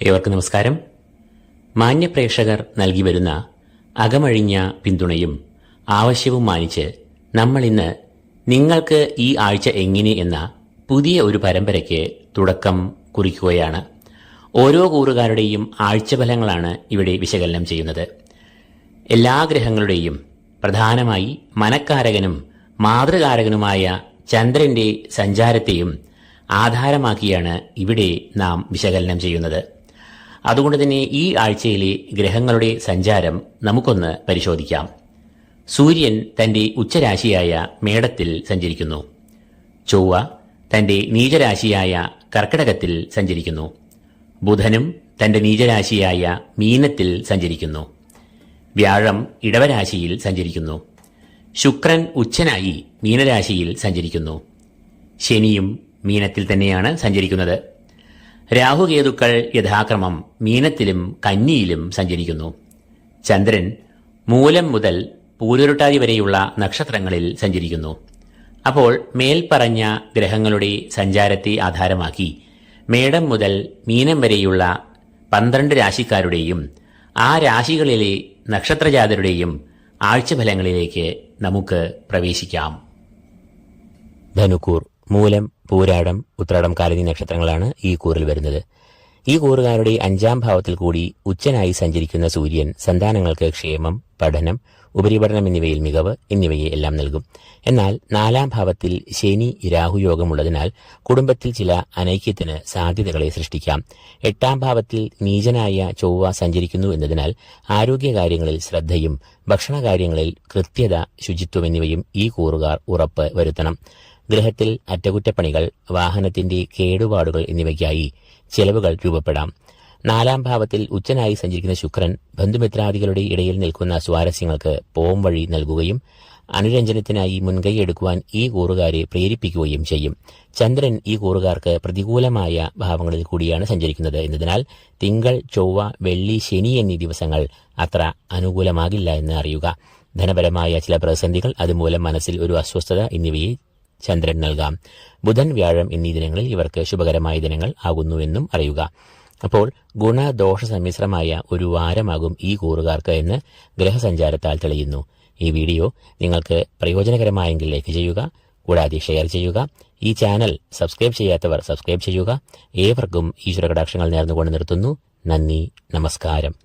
ഏവർക്കും നമസ്കാരം. മാന്യപ്രേക്ഷകർ നൽകി വരുന്ന അകമഴിഞ്ഞ പിന്തുണയും ആവശ്യവും മാനിച്ച് നമ്മൾ ഇന്ന് നിങ്ങൾക്ക് ഈ ആഴ്ച എങ്ങനെ എന്ന പുതിയ ഒരു പരമ്പരയ്ക്ക് തുടക്കം കുറിക്കുകയാണ്. ഓരോ കൂറുകാരുടെയും ആഴ്ചഫലങ്ങളാണ് ഇവിടെ വിശകലനം ചെയ്യുന്നത്. എല്ലാ ഗ്രഹങ്ങളുടെയും പ്രധാനമായി മനക്കാരകനും മാതൃകാരകനുമായ ചന്ദ്രന്റെ സഞ്ചാരത്തെയും ആധാരമാക്കിയാണ് ഇവിടെ നാം വിശകലനം ചെയ്യുന്നത്. അതുകൊണ്ട് തന്നെ ഈ ആഴ്ചയിലെ ഗ്രഹങ്ങളുടെ സഞ്ചാരം നമുക്കൊന്ന് പരിശോധിക്കാം. സൂര്യൻ തന്റെ ഉച്ചരാശിയായ മേടത്തിൽ സഞ്ചരിക്കുന്നു. ചൊവ്വ തന്റെ നീചരാശിയായ കർക്കിടകത്തിൽ സഞ്ചരിക്കുന്നു. ബുധനും തന്റെ നീചരാശിയായ മീനത്തിൽ സഞ്ചരിക്കുന്നു. വ്യാഴം ഇടവരാശിയിൽ സഞ്ചരിക്കുന്നു. ശുക്രൻ ഉച്ചനായി മീനരാശിയിൽ സഞ്ചരിക്കുന്നു. ശനിയും മീനത്തിൽ തന്നെയാണ് സഞ്ചരിക്കുന്നത്. രാഹുകേതുക്കൾ യഥാക്രമം മീനത്തിലും കന്നിയിലും സഞ്ചരിക്കുന്നു. ചന്ദ്രൻ മൂലം മുതൽ പൂരുരുട്ടാതി വരെയുള്ള നക്ഷത്രങ്ങളിൽ സഞ്ചരിക്കുന്നു. അപ്പോൾ മേൽപ്പറഞ്ഞ ഗ്രഹങ്ങളുടെ സഞ്ചാരത്തെ ആധാരമാക്കി മേടം മുതൽ മീനം വരെയുള്ള പന്ത്രണ്ട് രാശിക്കാരുടെയും ആ രാശികളിലെ നക്ഷത്രജാതരുടെയും ആഴ്ചഫലങ്ങളിലേക്ക് നമുക്ക് പ്രവേശിക്കാം. ധനുക്കൂർ മൂലം പൂരാടം ഉത്രാടം കാലനി നക്ഷത്രങ്ങളാണ് ഈ കൂറിൽ വരുന്നത്. ഈ കൂറുകാരുടെ അഞ്ചാം ഭാവത്തിൽ കൂടി ഉച്ചനായി സഞ്ചരിക്കുന്ന സൂര്യൻ സന്താനങ്ങൾക്ക് ക്ഷേമം പഠനം ഉപരിപഠനം എന്നിവയിൽ മികവ് എന്നിവയെ എല്ലാം നൽകും. എന്നാൽ നാലാം ഭാവത്തിൽ ശനി രാഹുയോഗമുള്ളതിനാൽ കുടുംബത്തിൽ ചില അനൈക്യത്തിന് സാധ്യതകളെ സൃഷ്ടിക്കാം. എട്ടാം ഭാവത്തിൽ നീചനായ ചൊവ്വ സഞ്ചരിക്കുന്നു എന്നതിനാൽ ആരോഗ്യകാര്യങ്ങളിൽ ശ്രദ്ധയും ഭക്ഷണകാര്യങ്ങളിൽ കൃത്യത ശുചിത്വം എന്നിവയും ഈ കൂറുകാർ ഉറപ്പ് വരുത്തണം. ഗൃഹത്തിൽ അറ്റകുറ്റപ്പണികൾ വാഹനത്തിന്റെ കേടുപാടുകൾ എന്നിവയ്ക്കായി ചെലവുകൾ രൂപപ്പെടാം. നാലാം ഭാവത്തിൽ ഉച്ചനായി സഞ്ചരിക്കുന്ന ശുക്രൻ ബന്ധുമിത്രാദികളുടെ ഇടയിൽ നിൽക്കുന്ന സ്വാരസ്യങ്ങൾക്ക് പോം വഴി നൽകുകയും അനുരഞ്ജനത്തിനായി മുൻകൈയെടുക്കുവാൻ ഈ കൂറുകാരെ പ്രേരിപ്പിക്കുകയും ചെയ്യും. ചന്ദ്രൻ ഈ കൂറുകാർക്ക് പ്രതികൂലമായ ഭാവങ്ങളിൽ കൂടിയാണ് സഞ്ചരിക്കുന്നത്. എന്നതിനാൽ തിങ്കൾ ചൊവ്വ വെള്ളി ശനി എന്നീ ദിവസങ്ങൾ അത്ര അനുകൂലമാകില്ല എന്ന് അറിയുക. ധനപരമായ ചില പ്രതിസന്ധികൾ അതുമൂലം മനസ്സിൽ ഒരു അസ്വസ്ഥത എന്നിവയെ ചന്ദ്രൻ നൽകാം. ബുധൻ വ്യാഴം എന്നീ ദിനങ്ങളിൽ ഇവർക്ക് ശുഭകരമായ ദിനങ്ങൾ ആകുന്നുവെന്നും അറിയുക. അപ്പോൾ ഗുണദോഷ സമ്മിശ്രമായ ഒരു വാരമാകും ഈ കൂറുകാർക്ക് എന്ന് ഗ്രഹസഞ്ചാരത്താൽ തെളിയുന്നു. ഈ വീഡിയോ നിങ്ങൾക്ക് പ്രയോജനകരമായെങ്കിൽ ലൈക്ക് ചെയ്യുക കൂടാതെ ഷെയർ ചെയ്യുക. ഈ ചാനൽ സബ്സ്ക്രൈബ് ചെയ്യാത്തവർ സബ്സ്ക്രൈബ് ചെയ്യുക. ഏവർക്കും ഈശ്വര കടാക്ഷങ്ങൾ നേർന്നുകൊണ്ട് നിർത്തുന്നു. നന്ദി നമസ്കാരം.